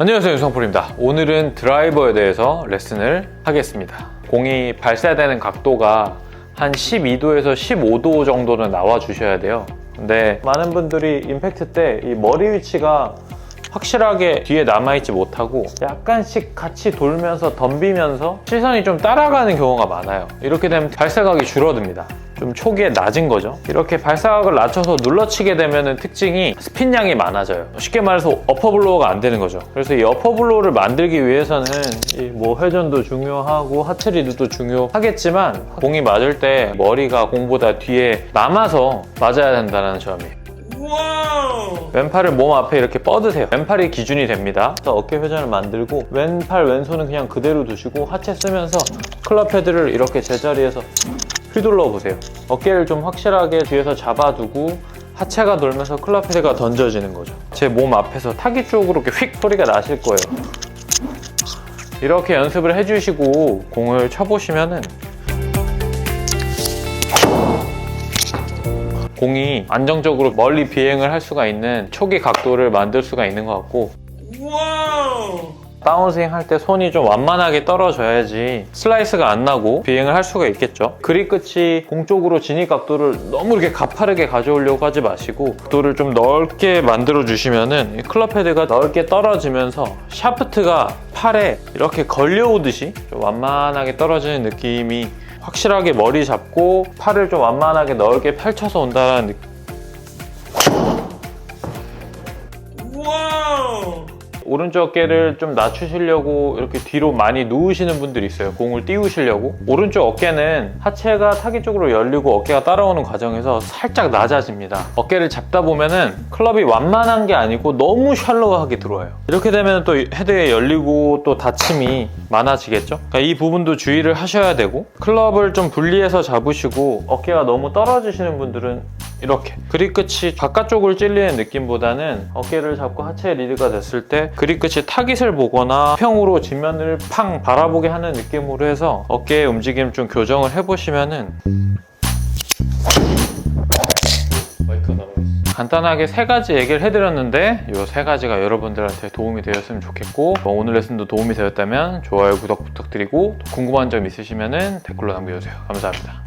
안녕하세요 유성풀입니다. 오늘은 드라이버에 대해서 레슨을 하겠습니다. 공이 발사되는 각도가 한 12도에서 15도 정도는 나와 주셔야 돼요. 근데 많은 분들이 임팩트 때 이 머리 위치가 확실하게 뒤에 남아있지 못하고 약간씩 같이 돌면서 덤비면서 시선이 좀 따라가는 경우가 많아요. 이렇게 되면 발사각이 줄어듭니다 좀 초기에 낮은 거죠. 이렇게 발사각을 낮춰서 눌러치게 되면 특징이 스핀량이 많아져요. 쉽게 말해서 어퍼블로어가 안 되는 거죠. 그래서 이 어퍼블로어를 만들기 위해서는 이뭐 회전도 중요하고 하체 리드도 중요하겠지만 공이 맞을 때 머리가 공보다 뒤에 남아서 맞아야 된다는 점이. 왼팔을 몸 앞에 이렇게 뻗으세요. 왼팔이 기준이 됩니다. 어깨 회전을 만들고 왼팔 왼손은 그냥 그대로 두시고 하체 쓰면서 클럽 헤드를 이렇게 제자리에서 휘둘러 보세요. 어깨를 좀 확실하게 뒤에서 잡아두고 하체가 돌면서 클럽 헤드가 던져지는 거죠. 제 몸 앞에서 타기 쪽으로 이렇게 휙 소리가 나실 거예요. 이렇게 연습을 해주시고 공을 쳐보시면은 공이 안정적으로 멀리 비행을 할 수가 있는 초기 각도를 만들 수가 있는 것 같고 다운스윙 할 때 손이 좀 완만하게 떨어져야지 슬라이스가 안 나고 비행을 할 수가 있겠죠. 그립 끝이 공 쪽으로 진입 각도를 너무 이렇게 가파르게 가져오려고 하지 마시고 각도를 좀 넓게 만들어 주시면은 이 클럽 헤드가 넓게 떨어지면서 샤프트가 팔에 이렇게 걸려오듯이 좀 완만하게 떨어지는 느낌이 확실하게 머리 잡고 팔을 좀 완만하게 넓게 펼쳐서 온다는 오른쪽 어깨를 좀 낮추시려고 이렇게 뒤로 많이 누우시는 분들이 있어요. 공을 띄우시려고. 오른쪽 어깨는 하체가 타기 쪽으로 열리고 어깨가 따라오는 과정에서 살짝 낮아집니다. 어깨를 잡다 보면은 클럽이 완만한 게 아니고 너무 샬로우하게 들어와요. 이렇게 되면 또 헤드에 열리고 또 다침이 많아지겠죠? 그러니까 이 부분도 주의를 하셔야 되고 클럽을 좀 분리해서 잡으시고 어깨가 너무 떨어지시는 분들은 이렇게. 그립 끝이 바깥쪽을 찔리는 느낌보다는 어깨를 잡고 하체 리드가 됐을 때 그립 끝이 타깃을 보거나 평으로 뒷면을 팡 바라보게 하는 느낌으로 해서 어깨의 움직임 좀 교정을 해보시면은 간단하게 세 가지 얘기를 해드렸는데 이 세 가지가 여러분들한테 도움이 되었으면 좋겠고 뭐 오늘 레슨도 도움이 되었다면 좋아요 구독 부탁드리고 또 궁금한 점 있으시면 댓글로 남겨주세요. 감사합니다